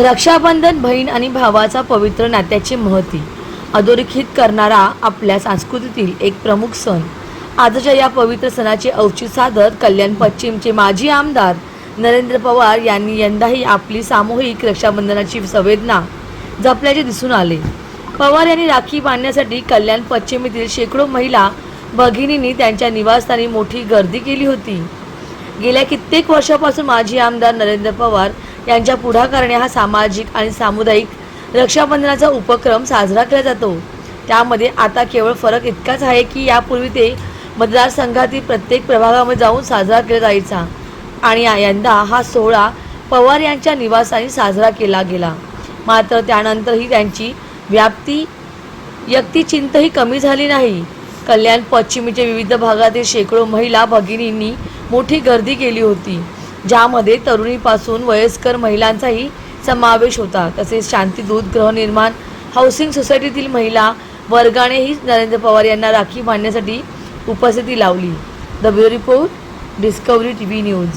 रक्षाबंधन बहीण आणि भावाचा पवित्र नात्याचे महती. अधोरेखित करणारा आपल्या संस्कृतीतील एक प्रमुख सण. आजच्या या पवित्र सणाचे औचित साधत कल्याण पश्चिमचे माजी आमदार नरेंद्र पवार यांनी यंदाही आपली सामूहिक रक्षाबंधनाची संवेदना जपल्याचे दिसून आले. पवार यांनी राखी बांधण्यासाठी कल्याण पश्चिम येथील शेकडो महिला भगिनींनी त्यांच्या निवासस्थानी मोठी गर्दी केली होती. गेल्या कित्येक वर्षापासून माजी आमदार नरेंद्र पवार यांच्या पुढाकाराने हा सामाजिक आणि सामुदायिक रक्षाबंधनाचा उपक्रम साजरा केला जातो. त्यामध्ये आता केवळ फरक इतकाच आहे की यापूर्वी ते मतदारसंघातील प्रत्येक प्रभागामध्ये जाऊन साजरा केला जायचा आणि यंदा हा सोहळा पवार यांच्या निवासाने साजरा केला गेला. मात्र त्यानंतरही त्यांची व्याप्ती व्यक्तिचिंतही कमी झाली नाही. कल्याण पश्चिमेच्या विविध भागातील शेकडो महिला भगिनींनी मोठी गर्दी केली होती. ज्यामध्ये तरुणीपासून वयस्कर महिलांचाही समावेश होता. तसेच शांतीदूत गृहनिर्माण हाऊसिंग सोसायटीतील महिला वर्गानेही नरेंद्र पवार यांना राखी बांधण्यासाठी उपस्थिती लावली. The bureau report Discovery T V news